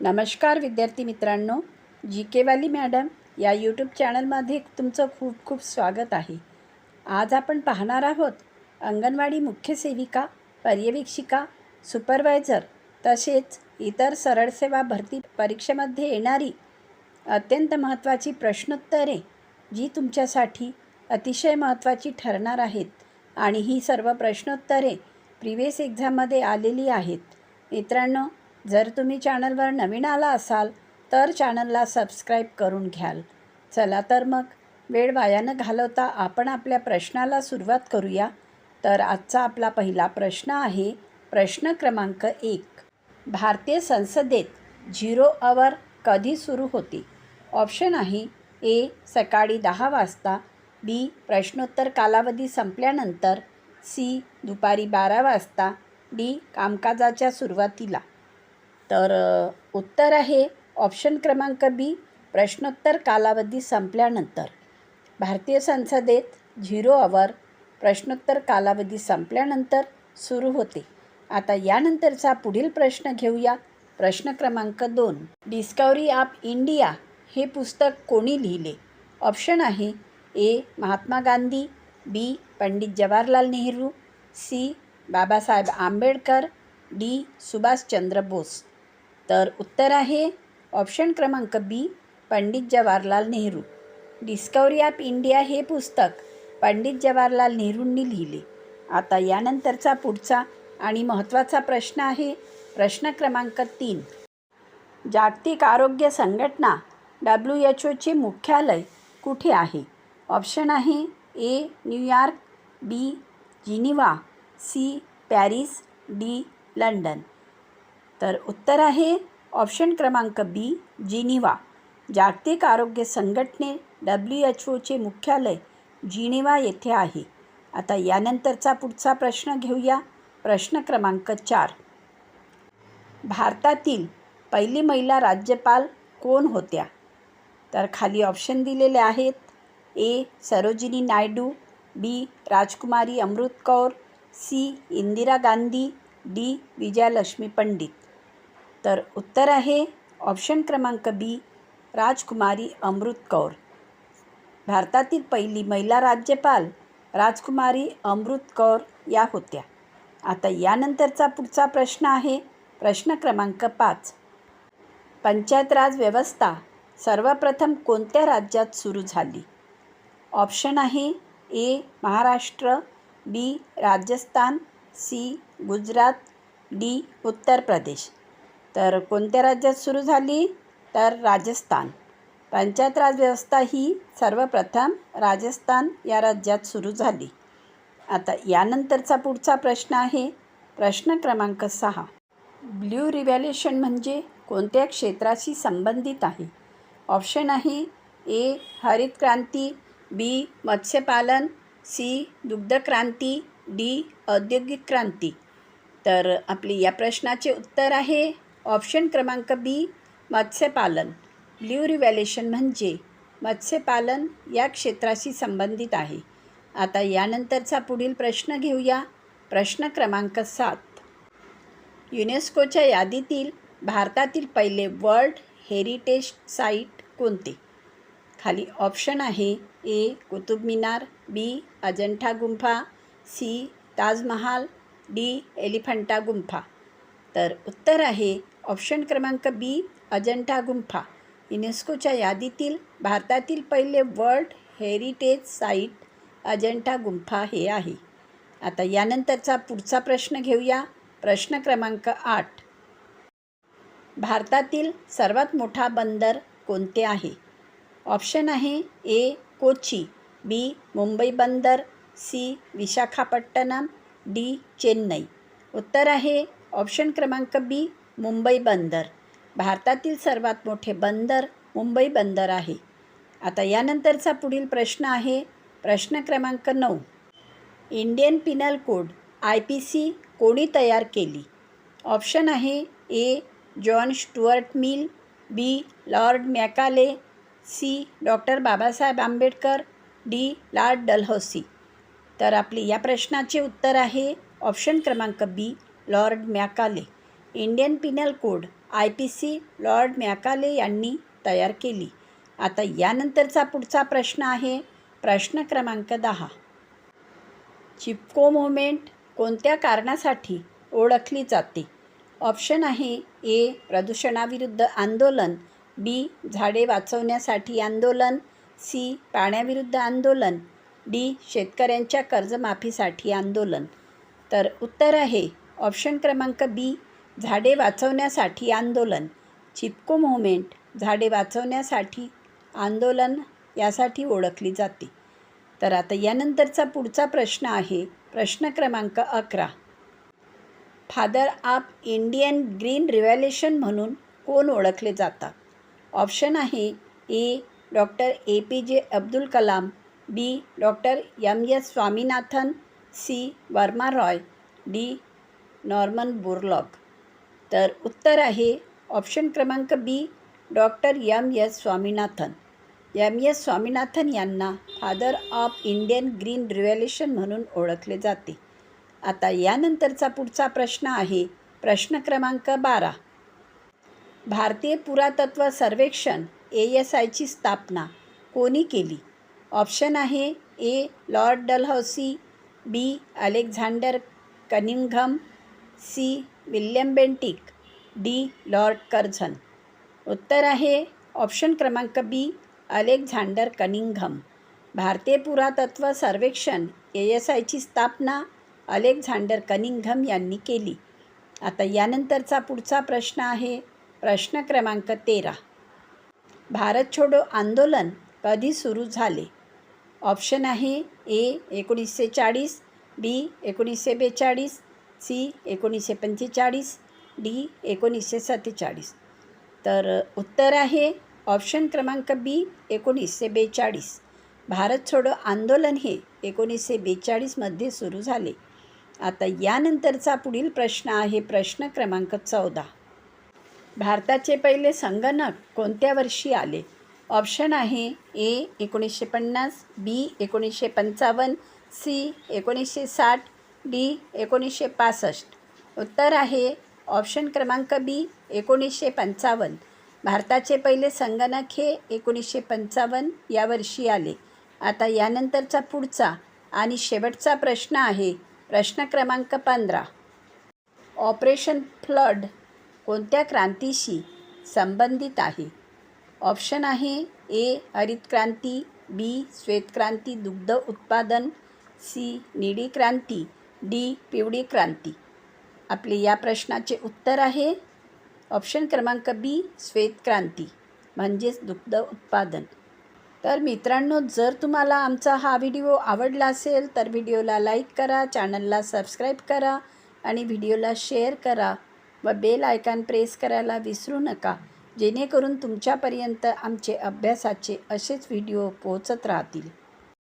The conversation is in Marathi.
नमस्कार विद्यार्थी मित्रांनो जी केवाली मॅडम या यूट्यूब चॅनलमध्ये तुमचं खूप खूप स्वागत आहे. आज आपण पाहणार आहोत अंगणवाडी मुख्य सेविका पर्यवेक्षिका सुपरवायझर तसेच इतर सरळ सेवा भरती परीक्षेमध्ये येणारी अत्यंत महत्त्वाची प्रश्नोत्तरे जी तुमच्यासाठी अतिशय महत्त्वाची ठरणार आहेत आणि ही सर्व प्रश्नोत्तरे प्रिवियस एक्झाममध्ये आलेली आहेत. मित्रांनो जर तुम्ही चॅनलवर नवीन आला असाल तर चॅनलला सबस्क्राईब करून घ्याल. चला तर मग वेळ वायानं घालवता आपण आपल्या प्रश्नाला सुरुवात करूया. तर आजचा आपला पहिला प्रश्न आहे प्रश्न क्रमांक एक. भारतीय संसदेत झिरो अवर कधी सुरू होते? ऑप्शन आहे ए सकाळी दहा वाजता बी प्रश्नोत्तर कालावधी संपल्यानंतर सी दुपारी बारा वाजता डी कामकाजाच्या सुरुवातीला. तर उत्तर आहे. ऑप्शन क्रमांक बी प्रश्नोत्तर कालावधी संपल्यानंतर. भारतीय संसदेत झिरो अवर प्रश्नोत्तर कालावधी संपल्यानंतर सुरू होते. आता यानंतरचा पुढील प्रश्न घेऊया. प्रश्न क्रमांक दोन डिस्कवरी ऑफ इंडिया हे पुस्तक कोणी लिहिले? ऑप्शन आहे A Mahatma Gandhi B Pandit Jawaharlal Nehru C Babasaheb Ambedkar D Subhashchandra Bose. तर उत्तर आहे ऑप्शन क्रमांक B Pandit Jawaharlal Nehru. Discovery of India हे पुस्तक पंडित जवाहरलाल नेहरूंनी लिहिले. आता यानंतरचा पुढचा आणि महत्त्वाचा प्रश्न आहे प्रश्न क्रमांक तीन. जागतिक आरोग्य संघटना डब्ल्यू एच ओचे मुख्यालय कुठे आहे? ऑप्शन आहे A New York B Geneva C Paris D London. तर उत्तर आहे ऑप्शन क्रमांक बी जिनिवा. जागतिक आरोग्य संघटने डब्ल्यू एच ओचे मुख्यालय जिनिवा येथे आहे. आता यानंतरचा पुढचा प्रश्न घेऊया. प्रश्न क्रमांक चार. भारतातील पहिली महिला राज्यपाल कोण होत्या? तर खाली ऑप्शन दिलेले आहेत. ए Sarojini Naidu B Rajkumari Amrit Kaur C Indira Gandhi D Vijayalakshmi Pandit. तर उत्तर आहे ऑप्शन क्रमांक बी राजकुमारी अमृत कौर. भारतातील पहिली महिला राज्यपाल राजकुमारी अमृत कौर या होत्या. आता यानंतरचा पुढचा प्रश्न आहे प्रश्न क्रमांक पाच. पंचायत राज व्यवस्था सर्वप्रथम कोणत्या राज्यात सुरू झाली? ऑप्शन आहे A Maharashtra B Rajasthan C Gujarat D Uttar Pradesh. तर कोणत्या राज्यात सुरू झाली? तर राजस्थान. पंचायत राज व्यवस्था ही सर्वप्रथम राजस्थान या राज्यात सुरू झाली. आता यानंतरचा पुढचा प्रश्न आहे. प्रश्न क्रमांक सहा. ब्ल्यू रिव्हॅल्युशन म्हणजे कोणत्या क्षेत्राशी संबंधित आहे? ऑप्शन आहे ए. हरित क्रांती बी. मत्स्यपालन सी. दुग्धक्रांती डी. औद्योगिक क्रांती. तर आपली या प्रश्नाचे उत्तर आहे ऑप्शन क्रमांक बी मत्स्यपालन. ब्ल्यू रिव्हॅल्युशन म्हणजे मत्स्यपालन या क्षेत्राशी संबंधित आहे. आता यानंतरचा पुढील प्रश्न घेऊया. प्रश्न क्रमांक सात. युनेस्कोच्या यादीतील भारतातील पहिले वर्ल्ड हेरिटेज साईट कोणते? खाली ऑप्शन आहे ए कुतुब मिनार बी अजंठा गुंफा सी ताजमहाल डी एलिफंटा गुंफा. तर उत्तर आहे ऑप्शन क्रमांक बी अजंठा गुंफा. युनेस्कोच्या यादीतील भारतातील पहिले वर्ल्ड हेरिटेज साईट अजंठा गुंफा हे आहे. आता यानंतरचा पुढचा प्रश्न घेऊया. प्रश्न क्रमांक आठ. भारतातील सर्वात मोठा बंदर कोणते आहे? ऑप्शन आहे ए कोची बी मुंबई बंदर सी विशाखापट्टणम डी चेन्नई. उत्तर आहे ऑप्शन क्रमांक बी मुंबई बंदर. भारतातील सर्वात मोठे बंदर मुंबई बंदर आहे. आता यानंतरचा पुढील प्रश्न आहे. प्रश्न क्रमांक नऊ. Indian penal code I P C कोणी तयार केली? ऑप्शन आहे A John Stuart Mill B Lord Macaulay C doctor Babasaheb Ambedkar D Lord Dalhousie. तर आपली या प्रश्नाचे उत्तर आहे. ऑप्शन क्रमांक B Lord Macaulay Indian penal code I P C Lord Macaulay यांनी तयार केली. आता यानंतरचा पुढचा प्रश्न आहे प्रश्न क्रमांक दहा. चिपको मुवमेंट कोणत्या कारणासाठी ओळखली जाते? ऑप्शन आहे ए प्रदूषणाविरुद्ध आंदोलन बी झाडे वाचवण्यासाठी आंदोलन सी पाण्याविरुद्ध आंदोलन डी शेतकऱ्यांच्या कर्जमाफीसाठी आंदोलन. तर उत्तर आहे ऑप्शन क्रमांक बी झाडे वाचवण्यासाठी आंदोलन. चिपको मुवमेंट झाडे वाचवण्यासाठी आंदोलन यासाठी ओळखली जाते. तर आता यानंतरचा पुढचा प्रश्न आहे. प्रश्न क्रमांक अकरा. फादर आप इंडियन ग्रीन रिव्हॅल्युशन म्हणून कोण ओळखले जातात? ऑप्शन आहे ए doctor A P J Abdul Kalam B doctor M. S. Swaminathan C Varma Roy D Norman Borlaug. तर उत्तर आहे ऑप्शन क्रमांक B doctor M S Swaminathan. M S Swaminathan यांना father of Indian green revolution म्हणून ओळखले जाते. आता यानंतरचा पुढचा प्रश्न आहे प्रश्न क्रमांक बारा. भारतीय पुरातत्व सर्वेक्षण ए एस आयची स्थापना कोणी केली? ऑप्शन आहे A Lord Dalhousie B Alexander Cunningham C. William Bentinck D. Lord Curzon. उत्तर आहे ऑप्शन क्रमांक बी अलेक्झांडर कनिंघम. भारतीय पुरातत्व सर्वेक्षण ए एस आयची स्थापना अलेक्झांडर कनिंघम यांनी केली. आता यानंतरचा पुढचा प्रश्न आहे प्रश्न क्रमांक तेरा. भारत छोडो आंदोलन कधी सुरू झाले? ऑप्शन आहे ए एकोणीसशे चाळीस बी एकोणीसशे बेचाळीस सी एकोणीसशे पंचेचाळीस डी एकोणीसशे सत्तेचाळीस. तर उत्तर आहे ऑप्शन क्रमांक बी एकोणीसशे बेचाळीस. भारत छोडो आंदोलन हे एकोणीसशे बेचाळीसमध्ये सुरू झाले. आता यानंतरचा पुढील प्रश्न आहे प्रश्न क्रमांक चौदा. भारताचे पहिले संगणक कोणत्या वर्षी आले? ऑप्शन आहे ए एकोणीसशे पन्नास बी एकोणीसशे पंचावन्न सी एकोणीसशे साठ डी एकोणीसशे पासष्ट. उत्तर आहे ऑप्शन क्रमांक बी एकोणीसशे पंचावन्न. भारताचे पहिले संगणक हे एकोणीसशे पंचावन्न या वर्षी आले. आता यानंतरचा पुढचा आणि शेवटचा प्रश्न आहे प्रश्न क्रमांक पंधरा. ऑपरेशन फ्लड कोणत्या क्रांतीशी संबंधित आहे? ऑप्शन आहे ए हरित क्रांती बी श्वेतक्रांती दुग्ध उत्पादन सी निडी क्रांती. डी पिवळी क्रांती. आपले या प्रश्नाचे उत्तर आहे ऑप्शन क्रमांक बी श्वेत क्रांती म्हणजेच दुग्ध उत्पादन. तर मित्रांनो जर तुम्हाला आमचा हा व्हिडिओ आवडला असेल तर व्हिडिओला लाईक करा चॅनलला सबस्क्राईब करा आणि व्हिडिओला शेअर करा व बेल आयकॉन प्रेस करायला विसरू नका जेणेकरून तुमच्यापर्यंत आमचे अभ्यासाचे असेच व्हिडिओ पोहोचत राहतील.